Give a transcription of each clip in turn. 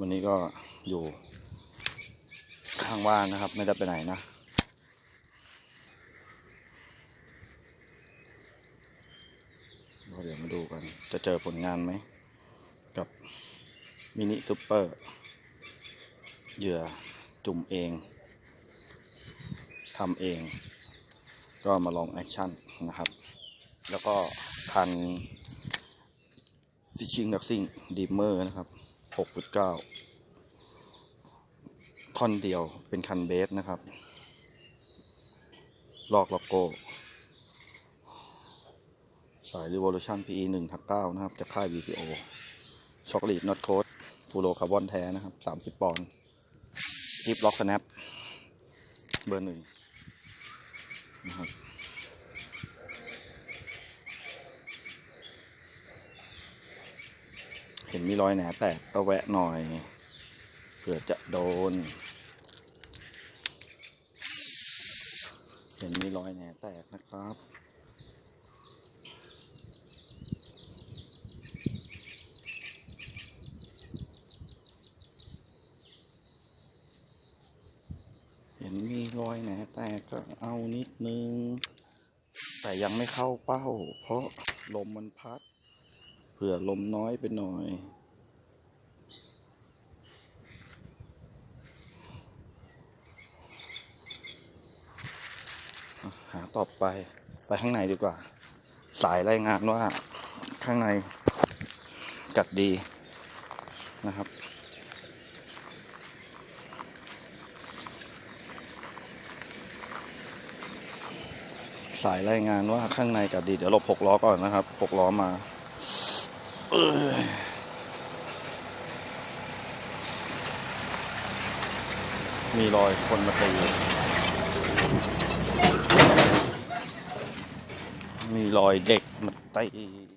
วันนี้ก็อยู่ ข้างบ้านนะครับ ไม่ได้ไปไหนนะเดี๋ยวมาดูกัน จะเจอผลงานไหม กับมินิซูเปอร์เหยื่อจุ่มเองทำเอง ก็มาลองแอคชั่นนะครับ แล้วก็คันฟิชชิ่งดักซิ่งดีเมอร์นะครับ 6ฟุต9ท่อนเดียวเป็นคันเบสนะครับ ลอกล็อกโก้ สาย Revolution PE 1ทับ9นะครับ จากค่าย VPO ช็อกลีดน็อตโค้ดฟูโรคาร์บอนแท้นะครับ 30 ปอนด์กิฟล็อกสแนปเบอร์หนึ่งนะครับ ห็นมีรอยแหนแตกก็แวะหน่อยเผื่อจะโดน เห็นมีรอยแหนแตกนะครับ เห็นมีรอยแหนแตกก็เอานิดนึง แต่ยังไม่เข้าเป้า เพราะลมมันพัด เผื่อลมน้อยไปหน่อยหาต่อไปไปข้างในดีกว่า สายรายงานว่าข้างในกัดดีนะครับสายรายงานว่าข้างในกัดดี เดี๋ยวหลบหกล้อก่อนนะครับหกล้อมา มีรอยคนมาตีมีรอยเด็กมาตี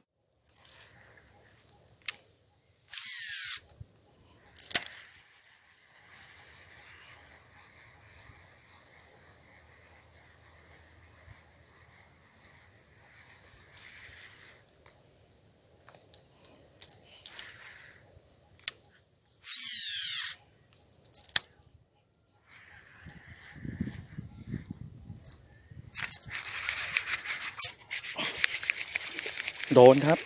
โดนครับ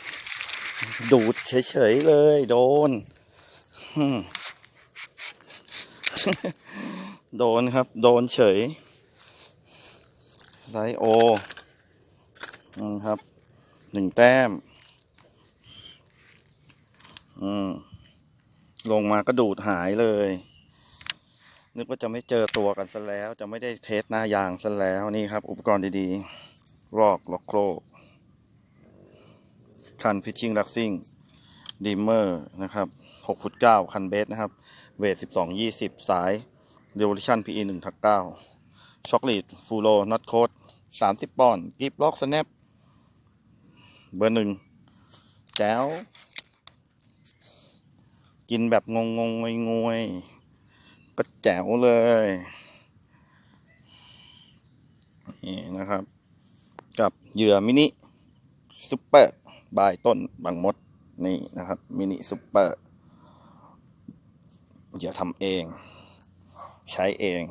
ดูดเฉยๆเลย โดน โดนครับ โดนเฉยไซโออืมครับหนึ่งแต้ม อืม ลงมาก็ดูดหายเลย นึกว่าจะไม่เจอตัวกันซะแล้ว จะไม่ได้เทสหน้ายางซะแล้วนี่ครับ อุปกรณ์ดีๆ รอกล็อกโคร คันฟิชชิ่งลักซิ่งดีเมอร์นะครับ6ฟุต9คันเบสนะครับ เวท 12 20 สาย Revolution PE 1ทัก9ช็อกลีดฟูโรน็อตโคด30 ปอนด์กิฟล็อกสแนปเบอร์หนึ่งแจ๋วกินแบบงงงงวยงวยๆก็แจ๋วเลย นี่นะครับ กับเหยื่อมินิซุปเปอร์ บายต้นบางมดนี่นะครับมินิซุปเปอร์อย่าทำเอง ใช้เอง